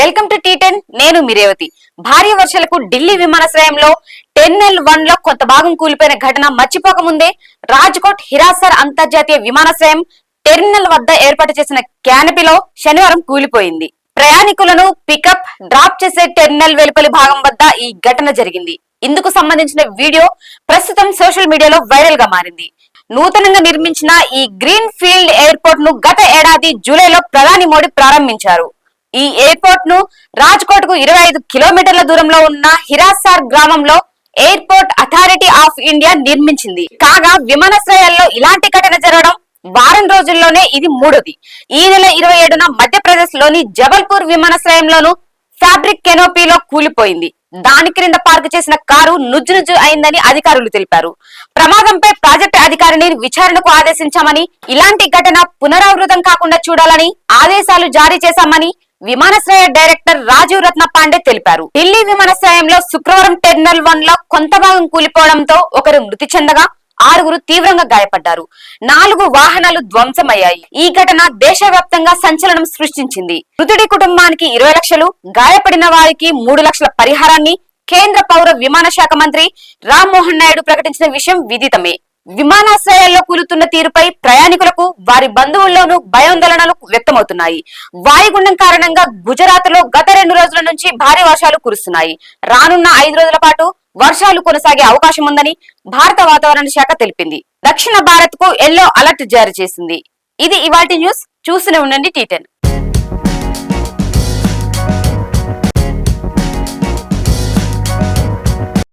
Welcome to tea ten నేను మిరేవతి భారీ వర్షాలకు ఢిల్లీ విమానాశ్రయంలో టెర్మినల్ వన్లో కొంత భాగం కూలిపోయిన ఘటన మర్చిపోక ముందే రాజ్కోట్ హిరాసర్ అంతర్జాతీయ విమానాశ్రయం టెర్మినల్ వద్ద ఏర్పాటు చేసిన క్యానపీలో శనివారం కూలిపోయింది. ప్రయాణికులను పికప్ డ్రాప్ చేసే టెర్మినల్ వెలుపలి భాగం వద్ద ఈ ఘటన జరిగింది. ఇందుకు సంబంధించిన వీడియో ప్రస్తుతం సోషల్ మీడియాలో వైరల్గా మారింది. నూతనంగా నిర్మించిన ఈ గ్రీన్ ఫీల్డ్ ఎయిర్పోర్ట్ను గత ఏడాది జూలైలో ప్రధాని మోడీ ప్రారంభించారు. ఈ ఎయిర్పోర్ట్ను రాజ్కోట్కు ఇరవై ఐదు కిలోమీటర్ల దూరంలో ఉన్న హిరాసార్ గ్రామంలో ఎయిర్పోర్ట్ అథారిటీ ఆఫ్ ఇండియా నిర్మించింది. కాగా విమానాశ్రయాల్లో ఇలాంటి ఘటన జరగడం వారం రోజుల్లోనే ఇది మూడోది. ఈ నెల ఇరవై ఏడున మధ్యప్రదేశ్లోని జబల్పూర్ విమానాశ్రయంలోను ఫ్యాబ్రిక్ కెనోపీలో కూలిపోయింది. దాని క్రింద పార్క్ చేసిన కారు నుజ్జు నుజ్జు అయిందని అధికారులు తెలిపారు. ప్రమాదంపై ప్రాజెక్టు అధికారిని విచారణకు ఆదేశించామని ఇలాంటి ఘటన పునరావృతం కాకుండా చూడాలని ఆదేశాలు జారీ చేశామని విమానాశ్రయ డైరెక్టర్ రాజీవ్ రత్న పాండే తెలిపారు. ఢిల్లీ విమానాశ్రయంలో శుక్రవారం టెర్మినల్ వన్లో కొంత భాగం కూలిపోవడంతో ఒకరు మృతి చెందగా ఆరుగురు తీవ్రంగా గాయపడ్డారు. నాలుగు వాహనాలు ధ్వంసమయ్యాయి. ఈ ఘటన దేశవ్యాప్తంగా సంచలనం సృష్టించింది. మృతుడి కుటుంబానికి ఇరవై లక్షలు గాయపడిన వారికి మూడు లక్షల పరిహారాన్ని కేంద్ర పౌర విమాన శాఖ మంత్రి రామ్మోహన్ నాయుడు ప్రకటించిన విషయం విదితమే. విమానాశ్రయాల్లో కూలుతున్న తీరుపై ప్రయాణికులకు వారి బంధువుల్లోనూ భయాందోళనలు వ్యక్తమవుతున్నాయి. వాయుగుండం కారణంగా గుజరాత్లో గత రెండు రోజుల నుంచి భారీ వర్షాలు కురుస్తున్నాయి. రానున్న ఐదు రోజుల పాటు వర్షాలు కొనసాగే అవకాశం ఉందని భారత వాతావరణ శాఖ తెలిపింది. దక్షిణ భారత్కు ఎల్లో అలర్ట్ జారీ చేసింది. ఇది ఇవాటి న్యూస్. చూస్తూనే ఉండండి టీటెన్